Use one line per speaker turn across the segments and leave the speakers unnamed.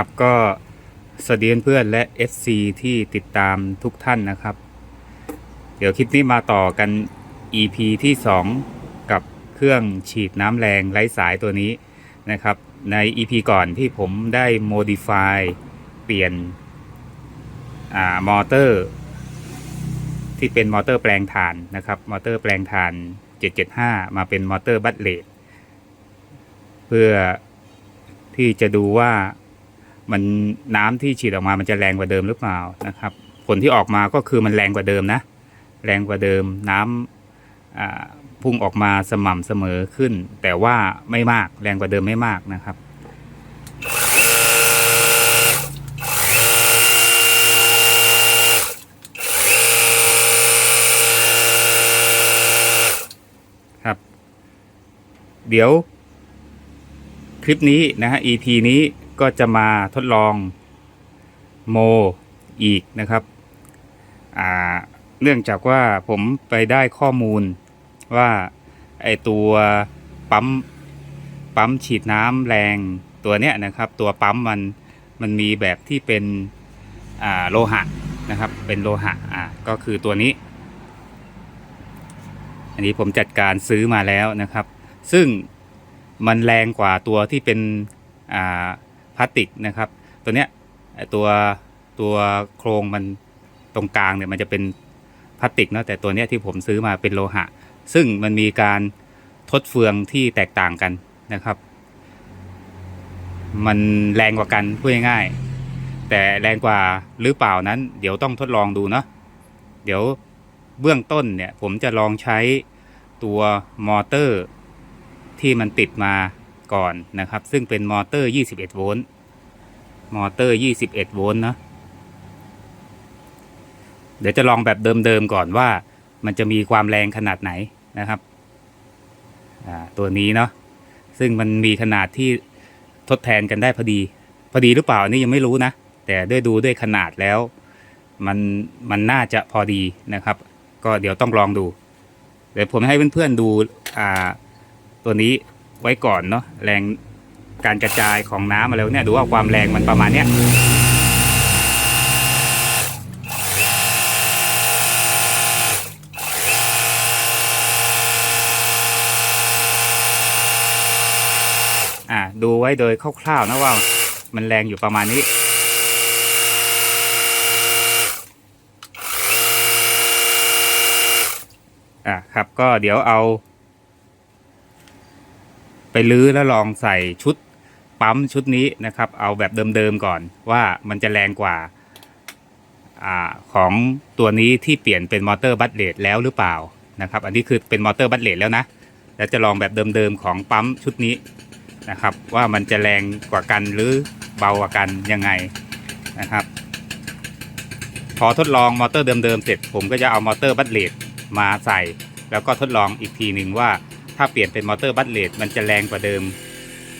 ับก็สวัสดีเพื่อนและ FC ที่ติดตามทุกท่านนะครับ เดี๋ยวคลิปนี้มาต่อกัน EP ที่ 2 กับเครื่องฉีดน้ำแรงไร้สายตัวนี้นะครับ ใน EP ก่อนที่ผมได้ modify เปลี่ยนอ่ามอเตอร์ ที่เป็นมอเตอร์แปลงถ่านนะครับ มอเตอร์แปลงถ่าน 775 มาเป็นมอเตอร์บัตเลดเพื่อที่จะดูว่า มันน้ำที่ฉีดออกมามันจะแรงกว่าเดิมหรือเปล่านะครับ ผลที่ออกมาก็คือมันแรงกว่าเดิมนะ แรงกว่าเดิมน้ำอ่าพุ่งออกมาสม่ำเสมอขึ้น แต่ว่าไม่มากแรงกว่าเดิมไม่มากนะครับครับ เดี๋ยว คลิปนี้นะฮะ EP นี้ ก็จะมาทดลองโมอีกนะครับเนื่องจากว่าผมไปได้ข้อมูลว่าไอตัวปั๊มปั๊มฉีดน้ำแรงตัวเนี้ยนะครับ ตัวปั๊มมันมันมีแบบที่เป็นโลหะนะครับ เป็นโลหะอ่าก็คือตัวนี้ อันนี้ผมจัดการซื้อมาแล้วนะครับ ซึ่งมันแรงกว่าตัวที่เป็นอ่า ลาสติกนะครับ ตัวเนี้ยตัวตัวโครงมันตรงกลางเนี่ยมันจะเป็นพลาสติกเนาะแต่ตัวเนี้ยที่ผมซื้อมาเป็นโลหะ ซึ่งมันมีการทดเฟืองที่แตกต่างกันนะครับ มันแรงกว่ากันพูดง่ายๆแต่แรงกว่าหรือเปล่านั้น เดี๋ยวต้องทดลองดูเนาะเดี๋ยวเบื้องต้นเนี่ยผมจะลองใช้ตัวมอเตอร์ที่มันติดมา ก่อนนะครับ ซึ่งเป็นมอเตอร์ 21 โวลต์ มอเตอร์ 21 โวลต์นะ เดี๋ยวจะลองแบบเดิมๆก่อนว่ามันจะมีความแรงขนาดไหนนะครับ ตัวนี้เนาะ ซึ่งมันมีขนาดที่ทดแทนกันได้พอดี พอดีหรือเปล่านี่ยังไม่รู้นะ แต่ด้วยดูด้วยขนาดแล้ว มันมันน่าจะพอดีนะครับ ก็เดี๋ยวต้องลองดู เดี๋ยวผมให้เพื่อนๆดูอ่าตัวนี้ ไว้ก่อนเนาะแรงการกระจายของน้ำมาแล้วเนี่ยดูว่าความแรงมันประมาณเนี้ยอ่าดูไว้โดยคร่าวๆนะว่ามันแรงอยู่ประมาณนี้ อะครับก็เดี๋ยวเอา ไปลื้อแล้วลองใส่ชุดปั๊มชุดนี้นะครับ เอาแบบเดิมๆก่อนว่ามันจะแรงกว่าอของตัวนี้ที่เปลี่ยนเป็นมอเตอร์บัตเลดแล้วหรือเปล่านะครับ อันนี้คือเป็นมอเตอร์บัตเลดแล้วนะแล้วจะลองแบบเดิมๆของปั๊มชุดนี้นะครับ ว่ามันจะแรงกว่ากันหรือเบากว่ากันยังไงนะครับ พอทดลองมอเตอร์เดิมๆเสร็จผมก็จะเอามอเตอร์บัตเลดมาใส่ แล้วก็ทดลองอีกทีหนึ่งว่า ถ้าเปลี่ยนเป็นมอเตอร์บัตเลดมันจะแรงกว่าเดิม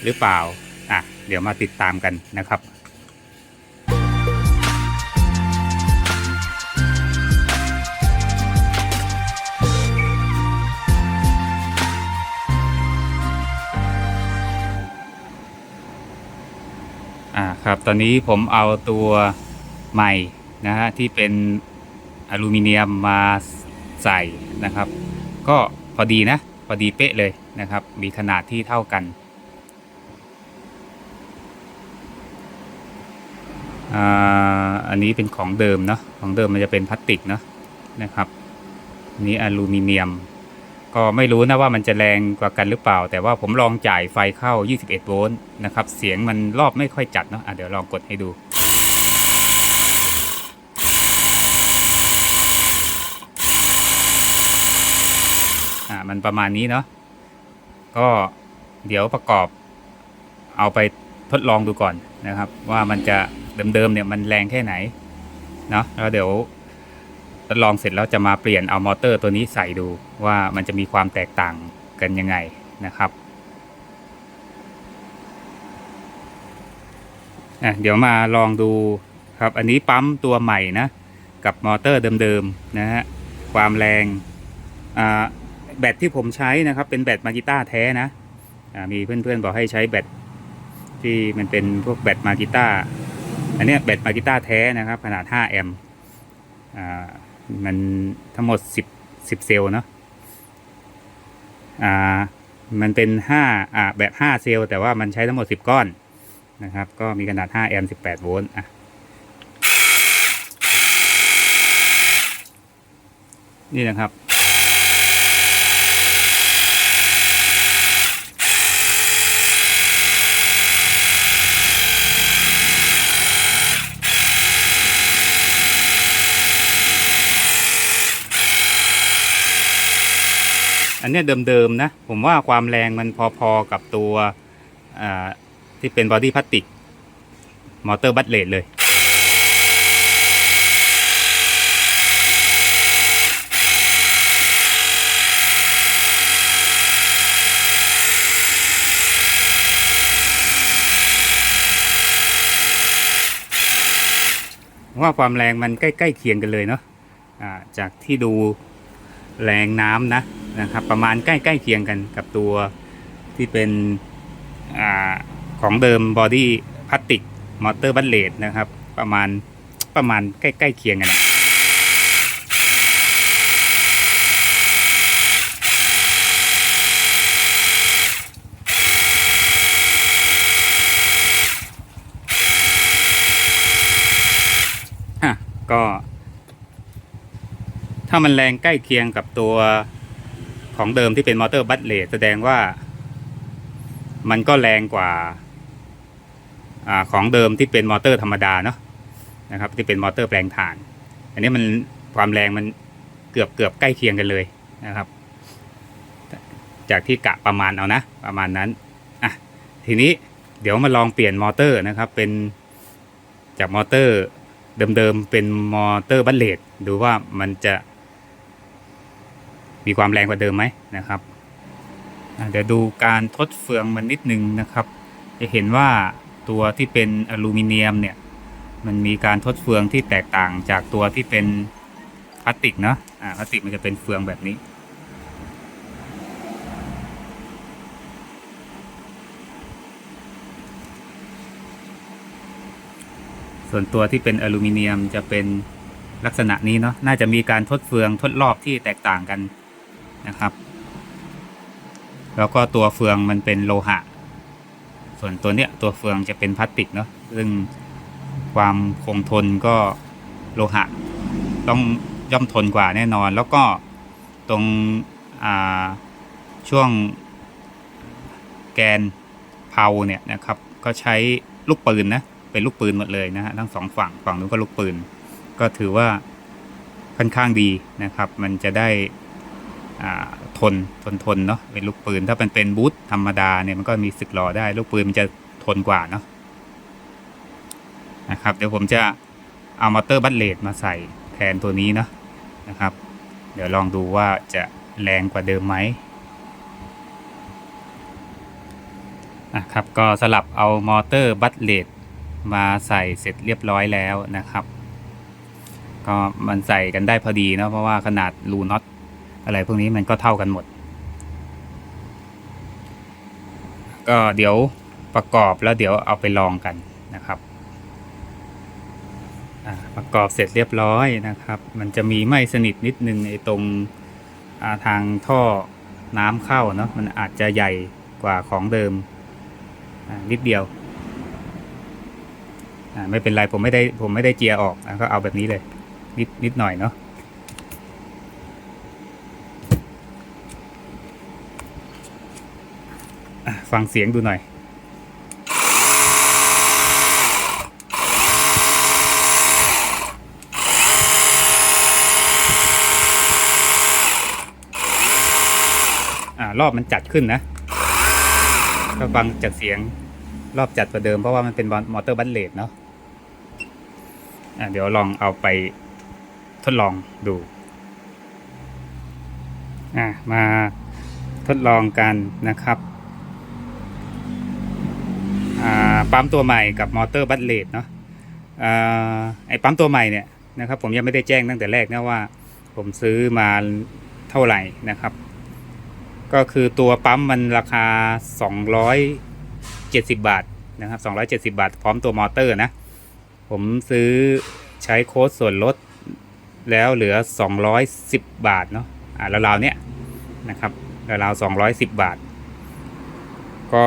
หรือเปล่า อะ เดี๋ยวมาติดตามกันนะครับอ่าครับ ตอนนี้ผมเอาตัวใหม่นะฮะที่เป็นอลูมิเนียมมาใส่นะครับ ก็พอดีนะ อดีเป๊ะเลยนะครับ มีขนาดที่เท่ากันอันนี้เป็นของเดิมเนาะของเดิมมันจะเป็นพลาสติกเนาะนะครับนี้อลูมิเนียม ก็ไม่รู้นะว่ามันจะแรงกว่ากันหรือเปล่า แต่ว่าผมลองจ่ายไฟเข้า 21 โวลต์นะครับ เสียงมันรอบไม่ค่อยจัดเนาะอะเดี๋ยวลองกดให้ดู มันประมาณนี้เนาะก็เดี๋ยวประกอบเอาไปทดลองดูก่อนนะครับ ว่ามันจะเดิมๆเนี่ยมันแรงแค่ไหนเนาะแล้วเดี๋ยวทดลองเสร็จแล้วจะมาเปลี่ยนเอามอเตอร์ตัวนี้ใส่ดูว่ามันจะมีความแตกต่างกันยังไงนะครับอะเดี๋ยวมาลองดูครับอันนี้ปั๊มตัวใหม่นะกับมอเตอร์เดิมๆนะฮะความแรงอ่า แบตที่ผมใช้นะครับ เป็นแบตมาจิต้าแท้นะมีเพื่อนๆบอกให้ใช้แบตที่มันเป็นพวกแบตมากิต้าอันนี้แบตมากิต้าแท้นะครับ ขนาด 5 แอมป์มันทั้งหมด 10 10 เซลล์เนาะอ่ามันเป็น5อ่าแบบ 5 เซลล์แต่ว่ามันใช้ทั้งหมด 10 ก้อนนะครับ ก็มีขนาด 5 แอมป์ 18 โวลต์อะนี่นะครับ นเนี้ยเดิมๆนะ ผมว่าความแรงมันพอๆกับตัวที่เป็นบอดี้พลาสติก มอเตอร์บัตเลดเลย ว่าความแรงมันใกล้ ๆ เคียงกันเลยเนาะอ่าจากที่ดู แรงน้ำนะนะครับ ประมาณใกล้ๆเคียงกันกับตัวที่เป็นอของเดิมบอดี้พลาสติกมอเตอร์บัลเลตนะครับ ประมาณประมาณใกล้ๆเคียงกันนะอะก็ ถ้า มันแรงใกล้เคียงกับตัวของเดิมที่เป็นมอเตอร์บัตเลตแสดงว่า มันก็แรงกว่าอของเดิมที่เป็นมอเตอร์ธรรมดาเนาะนะครับ ที่เป็นมอเตอร์แปลงถ่าน อันนี้มันความแรงมันเกือบเกือบใกล้เคียงกันเลยนะครับ จากที่กะประมาณเอานะ ประมาณนั้นอะทีนี้เดี๋ยวมาลองเปลี่ยนมอเตอร์นะครับ เป็นจากมอเตอร์เดิมๆเป็นมอเตอร์บัลเลตดูว่ามันจะ มีความแรงกว่าเดิมไหมนะครับเดี๋ยวดูการทดเฟืองมันนิดนึงนะครับ จะเห็นว่าตัวที่เป็นอลูมิเนียมเนี่ยมันมีการทดเฟืองที่แตกต่างจากตัวที่เป็นพลาสติกเนาะอ่าพลาสติกมันจะเป็นเฟืองแบบนี้ ส่วนตัวที่เป็นอลูมิเนียมจะเป็นลักษณะนี้เนาะน่าจะมีการทดเฟืองทดรอบที่แตกต่างกัน นะครับ แล้วก็ตัวเฟืองมันเป็นโลหะ ส่วนตัวเนี้ยตัวเฟืองจะเป็นพลาสติกเนาะซึ่งความคงทนก็โลหะ ต้องย่อมทนกว่าแน่นอน แล้วก็ตรงช่วงแกนเพาเนี่ยนะครับ ก็ใช้ลูกปืนนะเป็นลูกปืนหมดเลยนะฮะทั้งสองฝั่งฝั่งนู้นก็ลูกปืน ก็ถือว่าค่อนข้างดีนะครับ มันจะได้ ทนทนทนเนาะเป็นลูกปืน ถ้ามันเป็นบูทธรรมดาเนี่ยมันก็มีสึกหรอได้ ลูกปืนมันจะทนกว่าเนาะนะครับ เดี๋ยวผมจะเอามอเตอร์บัตเลดมาใส่แทนตัวนี้เนาะนะครับ เดี๋ยวลองดูว่าจะแรงกว่าเดิมไหมนะครับก็สลับเอามอเตอร์บัตเลดมาใส่เสร็จเรียบร้อยแล้วนะครับ ก็มันใส่กันได้พอดีเนาะเพราะว่าขนาดรูน็อต อะไรพวกนี้มันก็เท่ากันหมด ก็เดี๋ยวประกอบแล้วเดี๋ยวเอาไปลองกันนะครับประกอบเสร็จเรียบร้อยนะครับ มันจะมีไม่สนิทนิดนึงไอ้ตรงาทางท่อน้ำเข้าเนาะมันอาจจะใหญ่กว่าของเดิมนิดเดียวไม่เป็นไรผมไม่ได้ผมไม่ได้เจียออกนะก็เอาแบบนี้เลย นิดนิดหน่อยเนาะอะ ฟังเสียงดูหน่อยอ่ารอบมันจัดขึ้นนะก็ฟังจากเสียงรอบจัดกว่าเดิมเพราะว่ามันเป็นมอเตอร์บัลเลตเนาะอะเดี๋ยวลองเอาไปทดลองดูอะมาทดลองกันนะครับ อ่า ปั๊มตัวใหม่กับมอเตอร์บัตเลตเนาะอ่าไอ้ปั๊มตัวใหม่เนี่ยนะครับผมยังไม่ได้แจ้งตั้งแต่แรกนะว่า ผมซื้อมาเท่าไหร่นะครับ ก็คือตัวปั๊มมันราคา 270 บาทนะครับ270 บาท พร้อมตัวมอเตอร์นะ ผมซื้อใช้โค้ดส่วนลดแล้วเหลือ 210 บาทเนาะอ่าราวๆเนี้ยนะครับราวๆ210 บาท ก็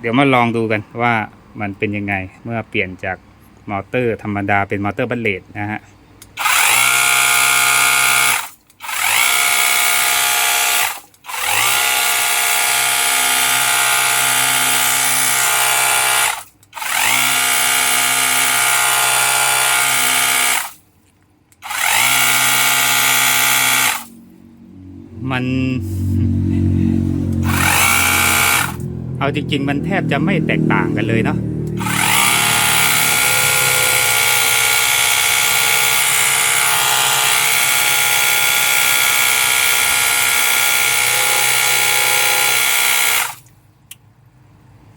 เดี๋ยวมาลองดูกันว่ามันเป็นยังไงเมื่อเปลี่ยนจากมอเตอร์ธรรมดาเป็นมอเตอร์บัลเลตนะฮะมัน จริง ๆ มันแทบจะไม่แตกต่างกันเลยเนาะ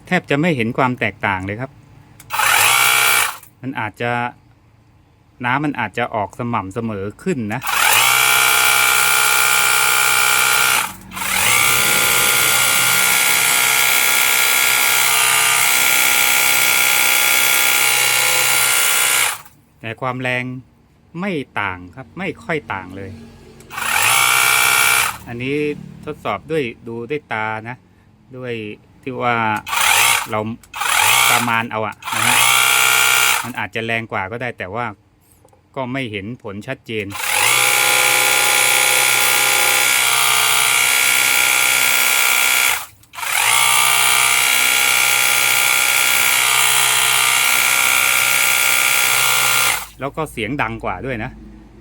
แทบจะไม่เห็นความแตกต่างเลยครับ มันอาจจะน้ำมันอาจจะออกสม่ำเสมอขึ้นนะ แต่ความแรงไม่ต่างครับไม่ค่อยต่างเลย อันนี้ทดสอบด้วยดูด้วยตานะ ด้วยที่ว่าเราประมาณเอาอะนะฮะมันอาจจะแรงกว่าก็ได้แต่ว่าก็ไม่เห็นผลชัดเจน แล้วก็เสียงดังกว่าด้วยนะ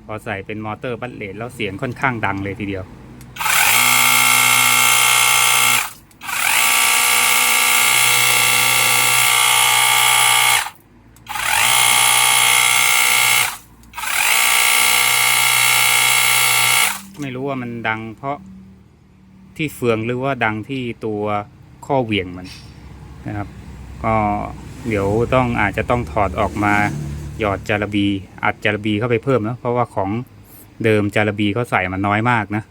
พอใส่เป็นมอเตอร์บัลเลตแล้วเสียงค่อนข้างดังเลยทีเดียว ไม่รู้ว่ามันดังเพราะที่เฟืองหรือว่าดังที่ตัวข้อเหวี่ยงมันนะครับ ก็เดี๋ยวต้องอาจจะต้องถอดออกมา หยอดจาระบี อัดจาระบีเข้าไปเพิ่มนะเพราะว่าของเดิมจาระบีเขาใส่มาน้อยมากนะ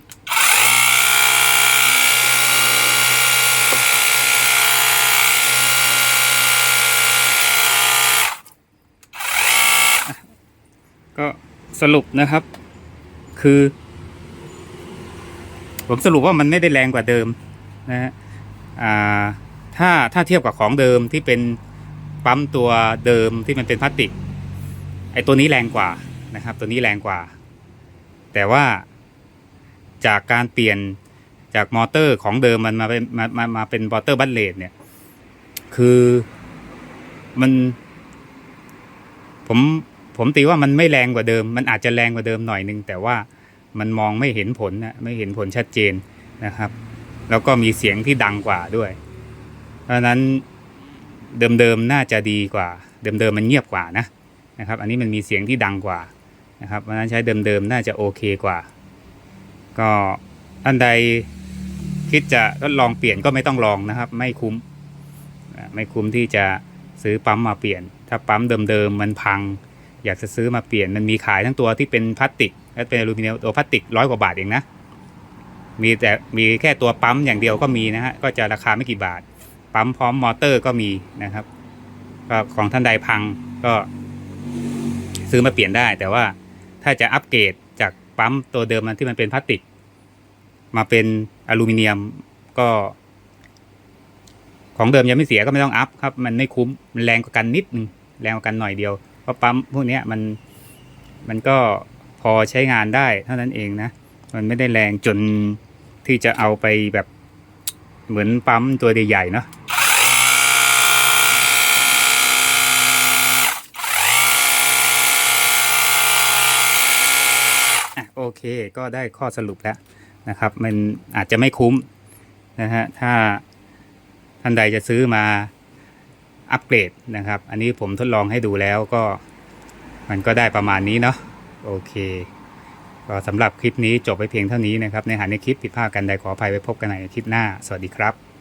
ก็สรุปนะครับ คือ ผมสรุปว่ามันไม่ได้แรงกว่าเดิมนะฮะถ้าถ้าเทียบกับของเดิมที่เป็นปั๊มตัวเดิมที่มันเป็นพลาสติก ไอตัวนี้แรงกว่านะครับ ตัวนี้แรงกว่า แต่ว่าจากการเปลี่ยนจากมอเตอร์ของเดิมมันมาเป็นมามามาเป็นมอเตอร์บัลเลตเนี่ย คือมัน ผมผมตีว่ามันไม่แรงกว่าเดิม มันอาจจะแรงกว่าเดิมหน่อยนึง แต่ว่ามันมองไม่เห็นผลนะไม่เห็นผลชัดเจนนะครับ แล้วก็มีเสียงที่ดังกว่าด้วย เพราะฉะนั้นเดิมๆน่าจะดีกว่า เดิมๆมันเงียบกว่านะ นะครับ อันนี้มันมีเสียงที่ดังกว่านะครับเพราะฉะนั้นใช้เดิมๆน่าจะโอเคกว่า ก็อันใดคิดจะทดลองเปลี่ยนก็ไม่ต้องลองนะครับ ไม่คุ้มไม่คุ้มที่จะซื้อปั๊มมาเปลี่ยน ถ้าปั๊มเดิมๆมันพัง อยากจะซื้อมาเปลี่ยนมันมีขายทั้งตัวที่เป็นพลาสติกและเป็นอลูมิเนียมตัวพลาสติกร้อยกว่าบาทเองนะมีแต่มีแค่ตัวปั๊มอย่างเดียวก็มีนะฮะก็จะราคาไม่กี่บาท ปั๊มพร้อมมอเตอร์ก็มีนะครับก็ของท่านใดพังก็ ซื้อมาเปลี่ยนได้ แต่ว่าถ้าจะอัปเกรดจากปั๊มตัวเดิมมันที่มันเป็นพลาสติก มาเป็นอลูมิเนียมก็ ของเดิมยังไม่เสียก็ไม่ต้องอัพครับ มันไม่คุ้มมันแรงกว่ากันนิดนึงแรงกว่ากันหน่อยเดียวเพราะปั๊มพวกนี้มันมันก็พอใช้งานได้เท่านั้นเองนะ มันไม่ได้แรงจนที่จะเอาไปแบบเหมือนปั๊มตัวใหญ่ๆเนาะอะโอ เคก็ได้ข้อสรุปแล้วนะครับ มันอาจจะไม่คุ้มนะฮะถ้าท่านใดจะซื้อมาอัปเกรดนะครับ อันนี้ผมทดลองให้ดูแล้วก็มันก็ได้ประมาณนี้เนาะโอเคก็สำหรับคลิปนี้จบไปเพียงเท่านี้นะครับ ในหาในคลิปผิดพลาดกันใดขออภัยไว้พบกันในคลิปหน้า สวัสดีครับ